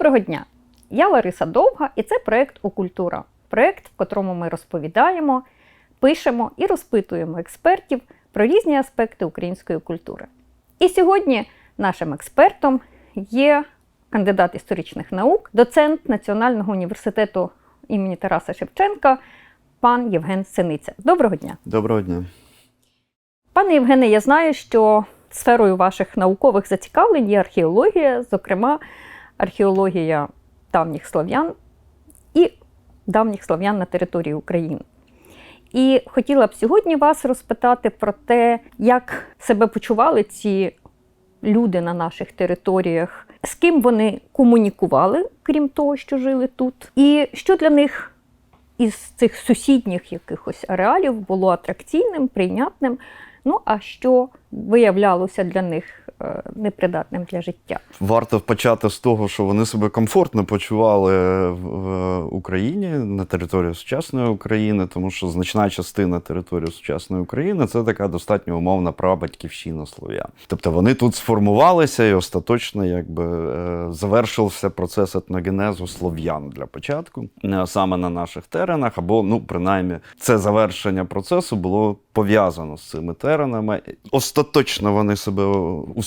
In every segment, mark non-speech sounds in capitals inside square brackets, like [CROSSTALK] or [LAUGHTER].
Доброго дня! Я Лариса Довга, і це проєкт Окультура. Проєкт, в котрому ми розповідаємо, пишемо і розпитуємо експертів про різні аспекти української культури. І сьогодні нашим експертом є кандидат історичних наук, доцент Національного університету імені Тараса Шевченка, пан Євген Синиця. Доброго дня! Доброго дня. Пане Євгене, я знаю, що сферою ваших наукових зацікавлень є археологія, зокрема, археологія давніх слов'ян і давніх слов'ян на території України. І хотіла б сьогодні вас розпитати про те, як себе почували ці люди на наших територіях, з ким вони комунікували, крім того, що жили тут, і що для них із цих сусідніх якихось ареалів було атракційним, прийнятним. Ну а що виявлялося для них непридатним для життя? Варто почати з того, що вони себе комфортно почували в Україні на території сучасної України, тому що значна частина території сучасної України це така достатньо умовна прабатьківщина слов'ян. Тобто вони тут сформувалися і остаточно якби е, завершився процес етногенезу слов'ян для початку, е, саме на наших теренах, або ну принаймні це завершення процесу було пов'язано з цими теренами. Остаточно вони себе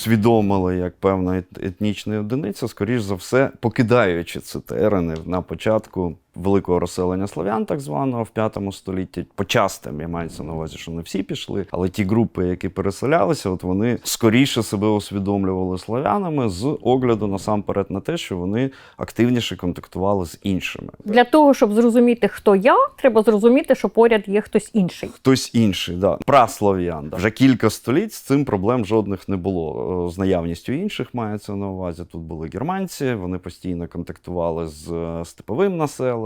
усвідомили як певна етнічна одиниця, скоріш за все, покидаючи ці терени на початку великого розселення слов'ян, так званого в п'ятому столітті. Почастим я мається на увазі, що не всі пішли, але ті групи, які переселялися, от вони скоріше себе усвідомлювали слов'янами з огляду насамперед на те, що вони активніше контактували з іншими. Для того, щоб зрозуміти, хто я, треба зрозуміти, що поряд є хтось інший. Хтось інший, да. праслов'ян. Да. Вже кілька століть з цим проблем жодних не було. Е, З наявністю інших мається на увазі. Тут були германці, вони постійно контактували з е, степовим населенням,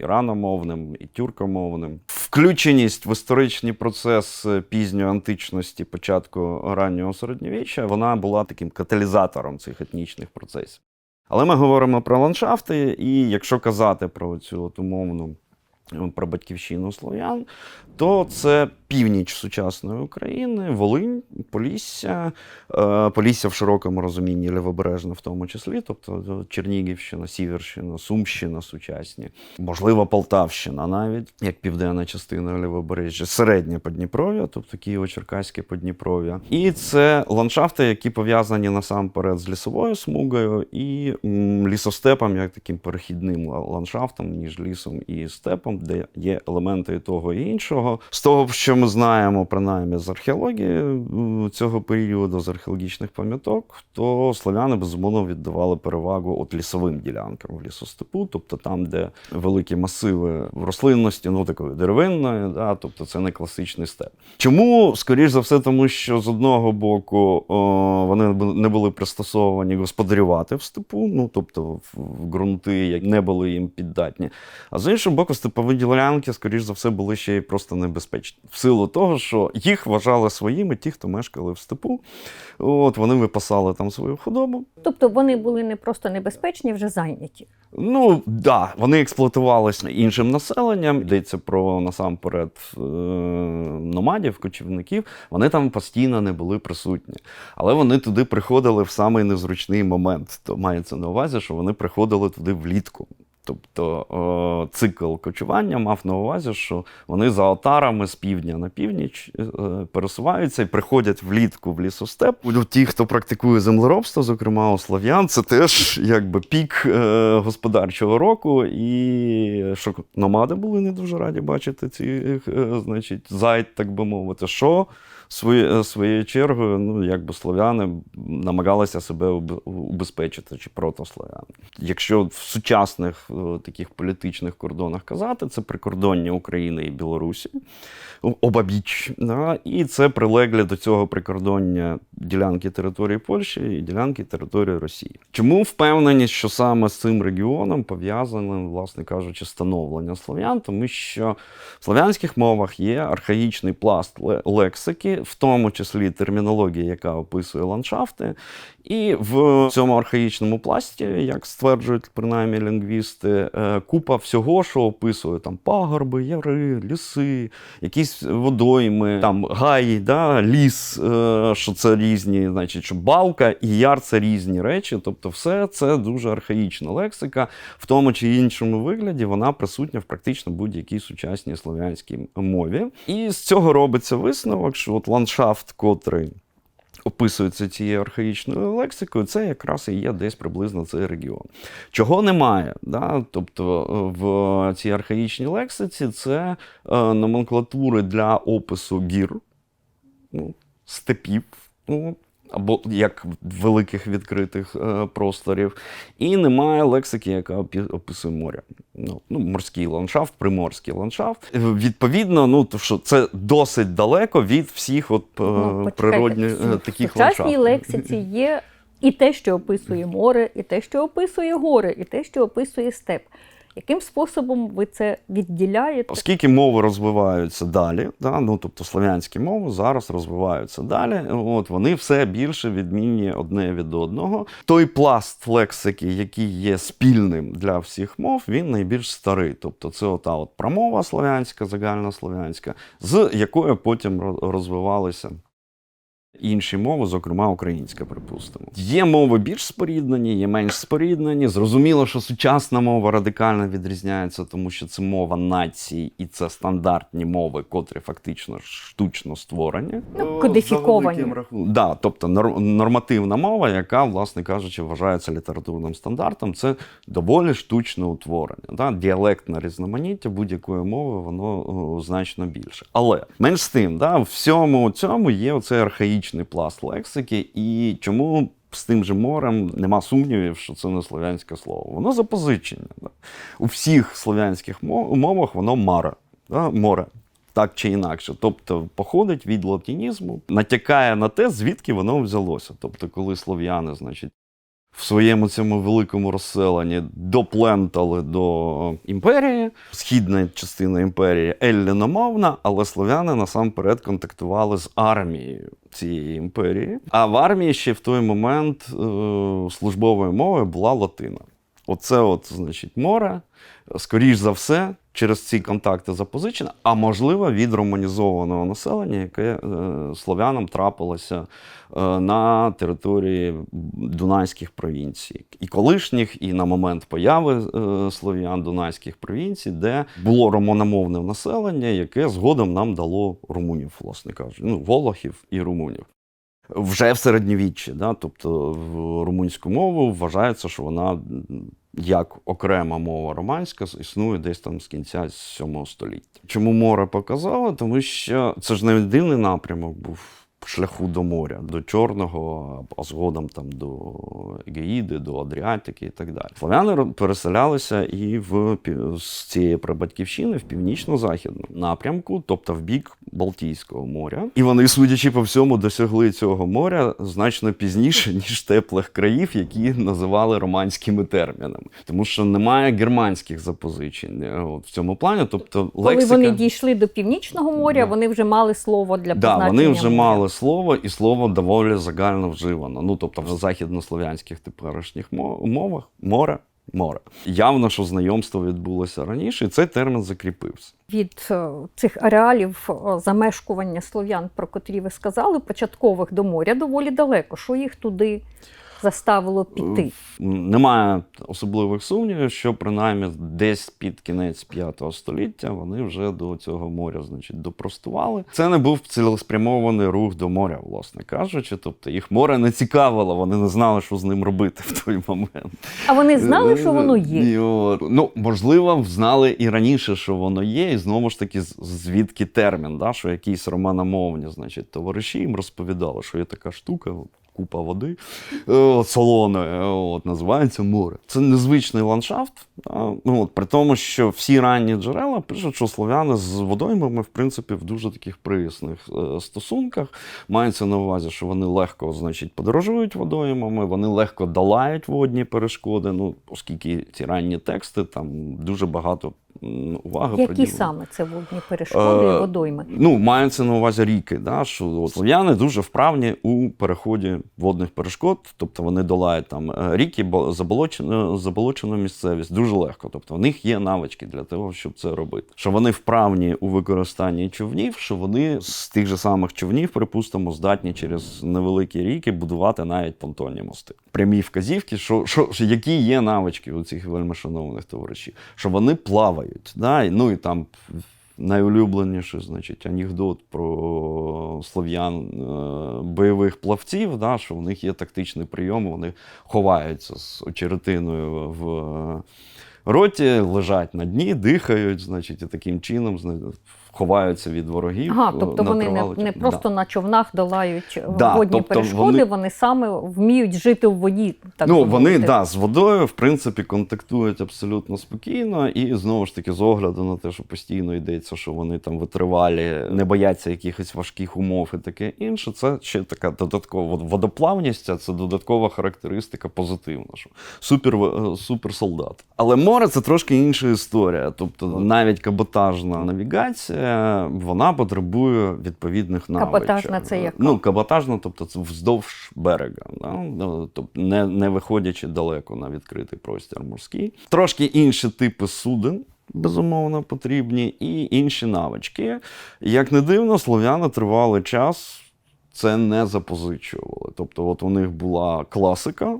іраномовним і тюркомовним. Включеність в історичний процес пізньої античності, початку раннього середньовіччя, вона була таким каталізатором цих етнічних процесів. Але ми говоримо про ландшафти, і якщо казати про цю от умовну про батьківщину слов'ян, то це північ сучасної України, Волинь, Полісся, е, Полісся в широкому розумінні лівобережне в тому числі, тобто Чернігівщина, Сіверщина, Сумщина сучасні, можливо, Полтавщина навіть, як південна частина лівобережжя, середнє Подніпров'я, тобто Києво-Черкаське Подніпров'я. І це ландшафти, які пов'язані насамперед з лісовою смугою і лісостепом, як таким перехідним ландшафтом між лісом і степом, де є елементи того і іншого. З того, що ми знаємо, принаймні з археології цього періоду, з археологічних пам'яток, то славяни безумовно віддавали перевагу от лісовим ділянкам в лісостепу, тобто там, де великі масиви рослинності, ну такої деревинної, да, тобто це не класичний степ. Чому? Скоріш за все, тому що з одного боку о, вони не були пристосовані господарювати в степу, ну тобто в, ґрунти як не були їм піддатні. А з іншого боку, степові ділянки, скоріш за все, були ще й просто небезпечні. В силу того, що їх вважали своїми ті, хто мешкали в степу. От вони випасали там свою худобу. Тобто вони були не просто небезпечні, вже зайняті. Ну, да, вони експлуатувалися іншим населенням. Йдеться про насамперед е, номадів, кочівників. Вони там постійно не були присутні. Але вони туди приходили в самий незручний момент. То мається на увазі, що вони приходили туди влітку. Тобто цикл кочування мав на увазі, що вони за отарами з півдня на північ е, пересуваються і приходять влітку в лісостеп. Ну, Ті, хто практикує землеробство, зокрема у слов'ян, це теж якби пік е, господарчого року, і що номади були не дуже раді бачити цих, е, значить, зайд, так би мовити, що свої, е, своєю чергою, ну, якби слов'яни намагалися себе уб- убезпечити чи протослов'яни. Якщо в сучасних е, таких політичних кордонах казати, це прикордоння України і Білорусі, обабіч, да, і це прилеглі до цього прикордоння ділянки території Польщі і ділянки території Росії. Чому впевненість, що саме з цим регіоном пов'язане, власне кажучи, становлення слов'ян, тому що в слов'янських мовах є архаїчний пласт лексики, в тому числі термінологія, яка описує ландшафти. І в цьому архаїчному пласті, як стверджують принаймні лінгвісти, е, купа всього, що описує там пагорби, яри, ліси, якісь водойми, там гаї, да, ліс, е, що це різні, значить, що балка і яр це різні речі. Тобто, все це дуже архаїчна лексика, в тому чи іншому вигляді вона присутня в практично будь-якій сучасній слов'янській мові. І з цього робиться висновок, що от ландшафт, котрий описується цією архаїчною лексикою, це якраз і є десь приблизно цей регіон. Чого немає? Да? Тобто е, в цій архаїчній лексиці це е, номенклатури для опису гір, ну, степів. Ну, або як великих відкритих е, просторів, і немає лексики, яка описує море. Ну, ну, морський ландшафт, приморський ландшафт. Е, Відповідно, ну то що це досить далеко від всіх от, е, Ну, природних е, в таких сучасній лексиці є і те, що описує море, і те, що описує гори, і те, що описує степ. Яким способом ви це відділяєте? Оскільки мови розвиваються далі, да, ну тобто слов'янські мови зараз розвиваються далі, от вони все більше відмінні одне від одного. Той пласт лексики, який є спільним для всіх мов, він найбільш старий. Тобто це ота от промова слов'янська, загальнослов'янська, з якою потім ро- розвивалися. Інші мови, зокрема українська, припустимо. Є мови більш споріднені, є менш споріднені. Зрозуміло, що сучасна мова радикально відрізняється, тому що це мова нації, і це стандартні мови, котрі фактично штучно створені. Ну, кодифіковані. великим рахунком. Да, тобто нормативна мова, яка, власне кажучи, вважається літературним стандартом, це доволі штучне утворення. Да? Діалектне різноманіття будь-якої мови, воно значно більше. Але менш з тим, да, в всьому цьому є оцей архаїчний пласт лексики, і чому. З тим же морем нема сумнівів, що це не слов'янське слово. Воно запозичення. Да? У всіх слов'янських мовах воно маре, да? море. Так чи інакше. Тобто походить від латинізму, натякає на те, звідки воно взялося. Тобто, коли слов'яни, значить, в своєму цьому великому розселенні доплентали до імперії, східна частина імперії елліномовна, але слов'яни насамперед контактували з армією цієї імперії. А в армії ще в той момент е, службовою мовою була латина. Оце, от, значить, море, скоріш за все, через ці контакти запозичено, а можливо, від романізованого населення, яке е, слов'янам трапилося е, на території Дунайських провінцій. І колишніх, і на момент появи е, слов'ян Дунайських провінцій, де було романомовне населення, яке згодом нам дало румунів, власне кажучи, ну, волохів і румунів. Вже в середньовіччі, да? тобто в румунську мову вважається, що вона як окрема мова романська існує десь там з кінця 7 століття. Чому море показало? Тому що це ж не єдиний напрямок був шляху до моря, до Чорного, а згодом там до Егеїди, до Адріатики і так далі. Славяни ро- переселялися і в з цієї прабатьківщини в північно-західну напрямку, тобто в бік Балтійського моря. І вони, судячи по всьому, досягли цього моря значно пізніше, [LAUGHS] ніж теплих країв, які називали романськими термінами, тому що немає германських запозичень е, от, в цьому плані. Тобто, Коли лексика... вони дійшли до північного моря, Да. вони вже мали слово для Да, вони вже моря. мали слово, і слово доволі загально вживано. Ну, тобто, в західнослов'янських теперішніх мо- мовах море, море. Явно, що знайомство відбулося раніше, і цей термін закріпився. від е, цих ареалів е, замешкування слов'ян, про котрі ви сказали, початкових до моря доволі далеко. Що їх туди заставило піти? Немає особливих сумнівів, що принаймні десь під кінець 5 століття вони вже до цього моря значить, допростували. Це не був цілеспрямований рух до моря, власне кажучи. Тобто їх море не цікавило, вони не знали, що з ним робити в той момент. А вони знали, що воно є. І Ну, можливо, знали і раніше, що воно є, і знову ж таки, звідки термін, да, що якісь романомовні, значить, товариші їм розповідали, що є така штука. От, Купа води е, солоної, е, от, називається море. Це незвичний ландшафт. Ну, от, при тому, що всі ранні джерела пишуть, що слов'яни з водоймами, в принципі, в дуже таких приязних е, стосунках. Мається на увазі, що вони легко значить, подорожують водоймами, вони легко долають водні перешкоди. Ну, оскільки ці ранні тексти там дуже багато м, уваги Які приділено. саме це водні перешкоди Е, і водойми? Ну, мається на увазі ріки, да, що от, слов'яни дуже вправні у переході водних перешкод, тобто вони долають там е, ріки, бо- заболочену, заболочену місцевість дуже легко. Тобто в них є навички для того, щоб це робити. Що вони вправні у використанні човнів, що вони з тих же самих човнів, припустимо, здатні через невеликі ріки будувати навіть понтонні мости. Прямі вказівки, що, що, що які є навички у цих вельмишановних товаришів, що вони плавають. Да? Ну і там найулюбленіший, значить, анекдот про слов'ян е, бойових плавців, да, що в них є тактичний прийом, вони ховаються з очеретиною в е, роті, лежать на дні, дихають, значить, і таким чином ховаються від ворогів. Ага, е, тобто вони не, не просто Да. на човнах долають е, Да, водні тобто перешкоди, вони- вони... саме вміють жити в воді. Так ну, вони да, з водою, в принципі, контактують абсолютно спокійно, і знову ж таки, з огляду на те, що постійно йдеться, що вони там витривалі, не бояться якихось важких умов і таке інше. Це ще така додаткова водоплавність, це додаткова характеристика позитивна. Що супер, е, супер. Але море це трошки інша історія. Тобто, навіть каботажна навігація, вона потребує відповідних навичок. Каботажна це яка? Ну, каботажна, тобто це вздовж берега, да? Ну, тобто не, не виходячи далеко на відкритий простір морський. Трошки інші типи суден. Безумовно, потрібні, і інші навички. Як не дивно, слов'яни тривалий час це не запозичували. Тобто, от у них була класика,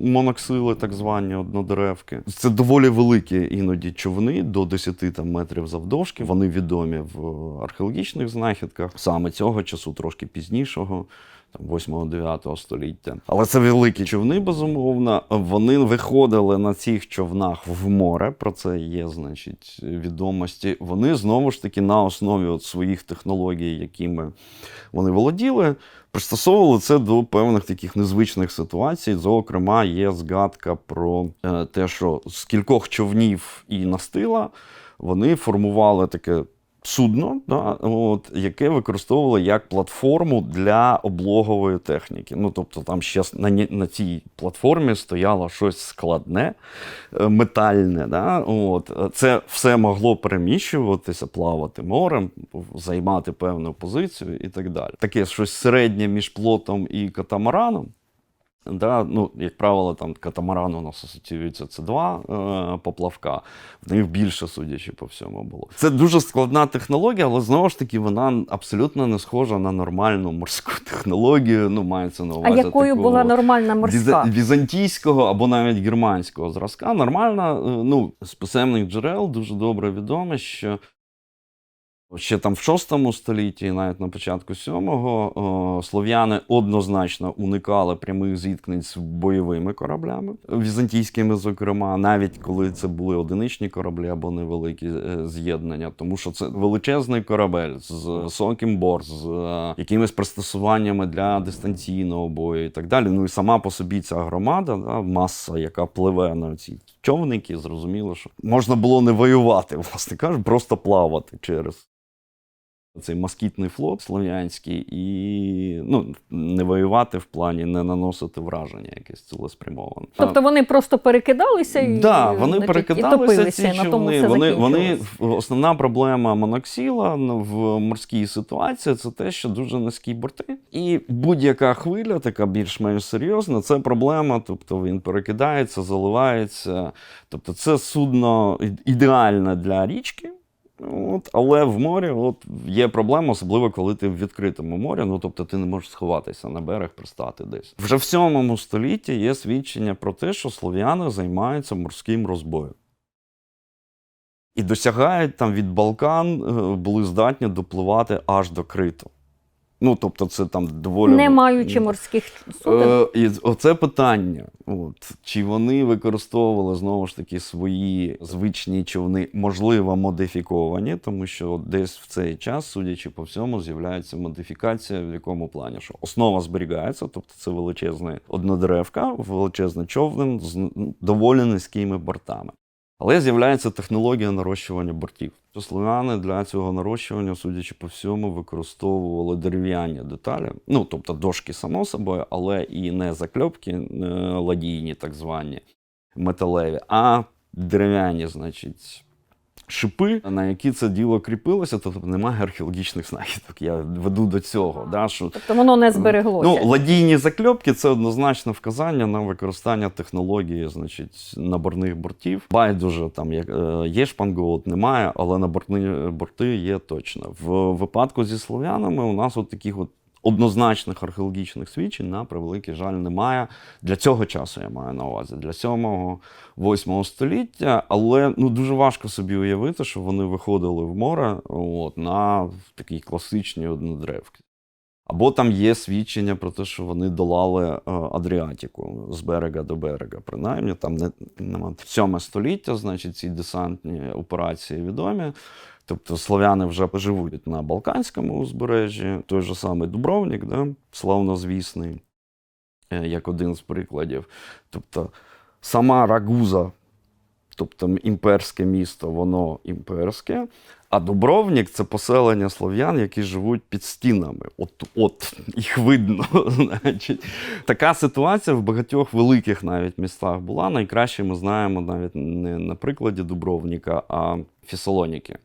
моноксили, так звані однодеревки. Це доволі великі іноді човни до 10 там, метрів завдовжки. Вони відомі в археологічних знахідках саме цього часу, трошки пізнішого. Там 8-9 століття. Але це великі човни, безумовно. Вони виходили на цих човнах в море. Про це є, значить, відомості. Вони знову ж таки на основі от своїх технологій, якими вони володіли, пристосовували це до певних таких незвичних ситуацій. Зокрема, є згадка про е, те, що з кількох човнів і настила вони формували таке. Судно, да, от, яке використовували як платформу для облогової техніки. Ну, тобто там ще на, на цій платформі стояло щось складне, е, метальне. Да, от. Це все могло переміщуватися, плавати морем, займати певну позицію і так далі. Таке щось середнє між плотом і катамараном. Да, ну, як правило, там катамаран у нас асоціюється це два е, поплавка. В них більше, судячи по всьому, було. Це дуже складна технологія, але знову ж таки вона абсолютно не схожа на нормальну морську [LAUGHS] технологію. Ну, мається на А якою такого була нормальна морська? візантійського або навіть германського зразка. Нормальна, е, ну, з писемних джерел дуже добре відомо, що Ще там в VI столітті, навіть на початку VII, слов'яни однозначно уникали прямих зіткнень з бойовими кораблями, візантійськими, зокрема, навіть коли це були одиничні кораблі або невеликі е, з'єднання, тому що це величезний корабель з високим борт, з е, якимись пристосуваннями для дистанційного бою і так далі. Ну і сама по собі ця громада, да, маса, яка пливе на ці човники, зрозуміло, що можна було не воювати, [LAUGHS] власне кажучи, просто плавати через цей москітний флот слов'янський і ну, не воювати в плані не наносити враження якесь цілеспрямоване. Тобто вони просто перекидалися і, Да, вони значить, перекидалися топилися, ці і на тому все Вони, вони основна проблема моноксіла ну, в морській ситуації це те, що дуже низькі борти, і будь-яка хвиля, така більш-менш серйозна, це проблема. Тобто він перекидається, заливається. Тобто, це судно ідеальне для річки. От, але в морі от, є проблема, особливо коли ти в відкритому морі, ну тобто ти не можеш сховатися на берег, пристати десь. Вже в 7 столітті є свідчення про те, що слов'яни займаються морським розбоєм. І досягають там від Балкан, е, були здатні допливати аж до Криту. Ну, тобто, це там доволі. Не маючи морських суден. Е, і оце питання. От, чи вони використовували знову ж таки свої звичні човни, можливо, модифіковані, тому що десь в цей час, судячи по всьому, з'являється модифікація, в якому плані, що основа зберігається, тобто це величезна однодеревка, величезний човен з доволі низькими бортами. Але з'являється технологія нарощування бортів. То Слов'яни для цього нарощування, судячи по всьому, використовували дерев'яні деталі. Ну, тобто дошки, само собою, але і не закльопки не ладійні, так звані, металеві, а дерев'яні, значить, шипи, на які це діло кріпилося, тобто немає археологічних знахідок. Я веду до цього. Да, що Тобто воно не збереглося. Ну, ладійні закльопки це однозначно вказання на використання технології, значить, наборних бортів. Байдуже там як е, є шпангоут, немає, але наборні борти є точно. В випадку зі слов'янами у нас от таких от. Однозначних археологічних свідчень, на превеликий жаль, немає. Для цього часу я маю на увазі, для 7-8 століття. Але ну, дуже важко собі уявити, що вони виходили в море от, на такій класичній однодревці. Або там є свідчення про те, що вони долали е, Адріатику з берега до берега. Принаймні, там не, нема. Сьоме століття, значить, ці десантні операції відомі. Тобто слов'яни вже живуть на Балканському узбережжі, той же самий Дубровник, да, славнозвісний, е, як один з прикладів. Тобто сама Рагуза, тобто імперське місто, воно імперське, а Дубровник це поселення слов'ян, які живуть під стінами. От, от їх видно. [LAUGHS] Значить. Така ситуація в багатьох великих навіть містах була. Найкраще ми знаємо навіть не на прикладі Дубровника, а Фесалоніки.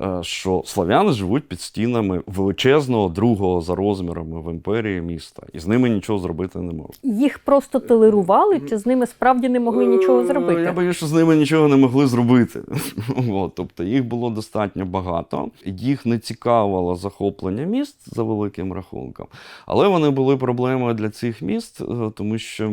Е, Що слов'яни живуть під стінами величезного другого за розмірами в імперії міста, і з ними нічого зробити не можна. Їх просто толерували, чи з ними справді не могли нічого Е, зробити? Я боюсь, що з ними нічого не могли зробити. [LAUGHS] От, тобто їх було достатньо багато, їх не цікавило захоплення міст за великим рахунком. Але вони були проблемою для цих міст, е, тому що.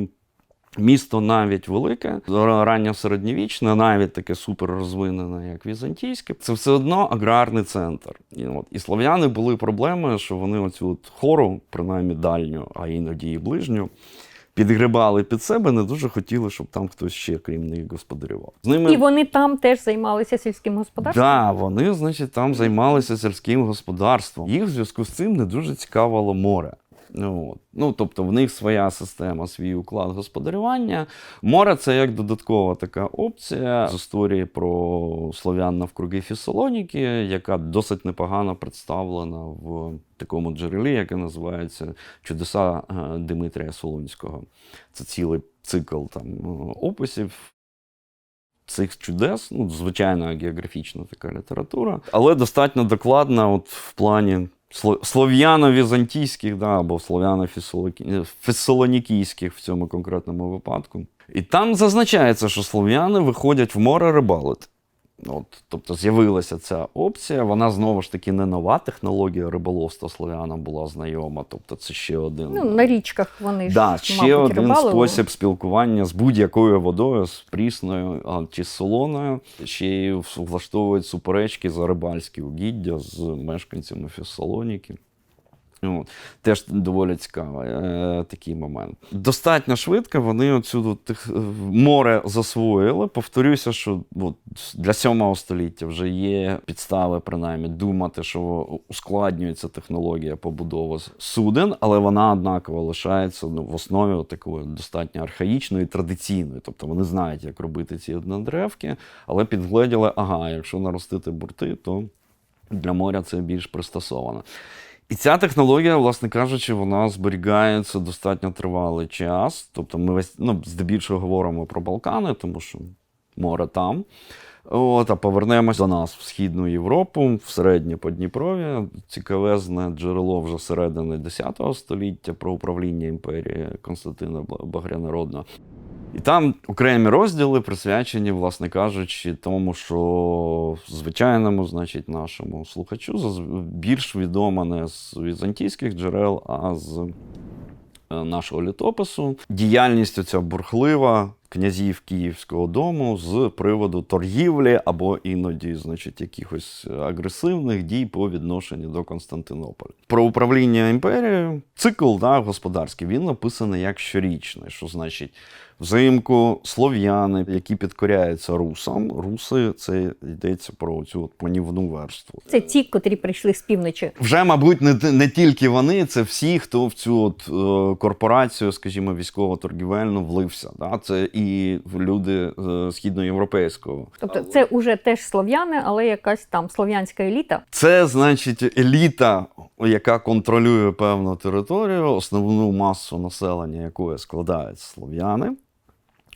Місто навіть велике, ранньо середньовічне, навіть таке суперрозвинене, як візантійське, це все одно аграрний центр. І, от, і слов'яни були проблемою, що вони оцю от хору, принаймні дальню, а іноді і ближню, підгрібали під себе, не дуже хотіли, щоб там хтось ще, крім них, господарював. З ними І вони там теж займалися сільським господарством? Да, вони, значить, там займалися сільським господарством. Їх в зв'язку з цим не дуже цікавило море. От. ну, тобто в них своя система, свій уклад господарювання. Море це як додаткова така опція з історії про слов'ян навкруги Фесалоніки, яка досить непогано представлена в такому джерелі, яке називається Чудеса е, Димитрія Солунського. Це цілий цикл там е, описів цих чудес, ну, звичайно, географічна така література, але достатньо докладна от в плані слов'яно-візантійських да, або слов'яно-фесалонікійських в цьому конкретному випадку. І там зазначається, що слов'яни виходять в море рибалити. От, тобто з'явилася ця опція. Вона знову ж таки не нова технологія риболовства слов'янам була знайома. Тобто це ще один. Ну, на річках вони Да, ж, ще мабуть, один рибали. спосіб спілкування з будь-якою водою, з прісною а, чи з солоною. Ще й влаштовують суперечки за рибальські угіддя з мешканцями Фессалоніки. От. Теж доволі цікавий е, такий момент. Достатньо швидко вони оцю тих, е, море засвоїли. Повторюся, що от, для 7 століття вже є підстави, принаймні, думати, що ускладнюється технологія побудови суден, але вона однаково лишається ну, в основі такої достатньо архаїчної традиційної. Тобто вони знають, як робити ці однодревки, але підгледіли, ага, якщо наростити борти, то для моря це більш пристосовано. І ця технологія, власне кажучи, вона зберігається достатньо тривалий час. Тобто ми весь ну, здебільшого говоримо про Балкани, тому що море там. От, а повернемось до нас в Східну Європу, в середнє Подніпров'я. Цікавезне джерело вже середини X століття про управління імперії Константина Багрянародного. І там окремі розділи присвячені, власне кажучи, тому, що звичайному, значить, нашому слухачу більш відома не з візантійських джерел, а з е, нашого літопису. Діяльність оця бурхлива князів Київського дому з приводу торгівлі або іноді, значить, якихось агресивних дій по відношенню до Константинополя. Про управління імперією цикл да, господарський він написаний як щорічний, що значить. Взимку слов'яни, які підкоряються русам. Руси це йдеться про цю от понівну верству. Це ті, котрі прийшли з півночі. Вже, мабуть, не, не тільки вони, це всі, хто в цю от, е, корпорацію, скажімо, військово-торгівельну влився. Да? Це і люди е, східноєвропейського. Тобто це уже теж слов'яни, але якась там слов'янська еліта. Це значить еліта, яка контролює певну територію, основну масу населення якої складають слов'яни.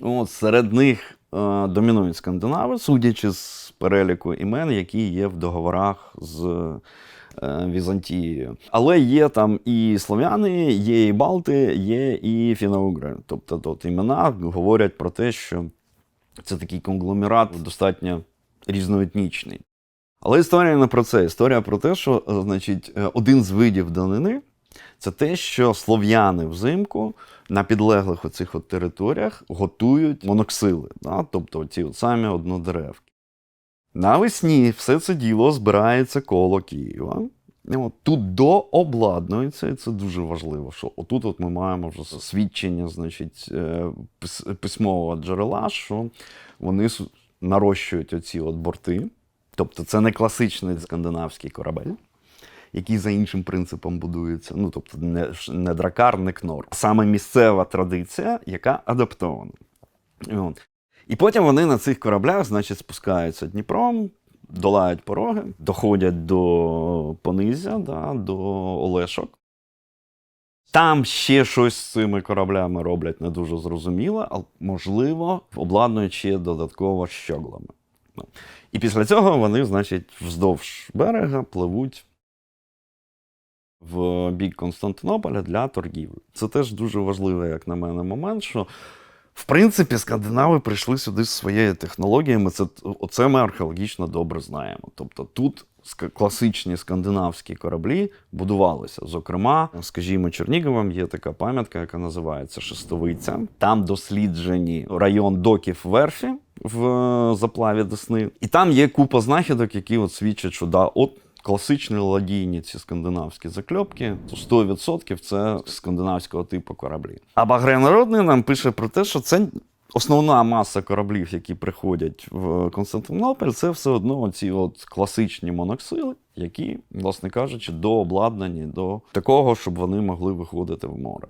От, серед них е, домінують скандинави, судячи з переліку імен, які є в договорах з Візантією. Але є там і слов'яни, є і балти, є і фіноугри. Тобто тут імена говорять про те, що це такий конгломерат достатньо різноетнічний. Але історія не про це. Історія про те, що е, значить, е, один з видів данини це те, що слов'яни взимку на підлеглих оцих от територіях готують моноксили, да? тобто ці от самі однодеревки. Навесні все це діло збирається коло Києва. От тут дообладнується, і це дуже важливо, що отут от ми маємо вже свідчення значить, е, письмового джерела, що вони нарощують оці от борти. Тобто це не класичний скандинавський корабель, який за іншим принципом будується. Ну, тобто не, не дракар, не кнор. Саме місцева традиція, яка адаптована. От. І потім вони на цих кораблях, значить, спускаються Дніпром, долають пороги, доходять до Понизя, да, до Олешок. Там ще щось з цими кораблями роблять не дуже зрозуміло, але можливо, обладнують ще додатково щоглами. Ну. І після цього вони, значить, вздовж берега пливуть в бік Константинополя для торгівлі. Це теж дуже важливий, як на мене, момент, що в принципі скандинави прийшли сюди з своєю технологіями. Це, оце ми археологічно добре знаємо. Тобто тут класичні скандинавські кораблі будувалися. Зокрема, скажімо, Черніговом є така пам'ятка, яка називається Шестовиця. Там досліджені район доків верфі в е, заплаві Десни. І там є купа знахідок, які от свідчать, що да, от класичні ладійні ці скандинавські закльопки, то 100% це скандинавського типу кораблі. А Багрян Народний нам пише про те, що це основна маса кораблів, які приходять в Константинополь, це все одно ці от класичні моноксили, які, власне кажучи, дообладнані до такого, щоб вони могли виходити в море.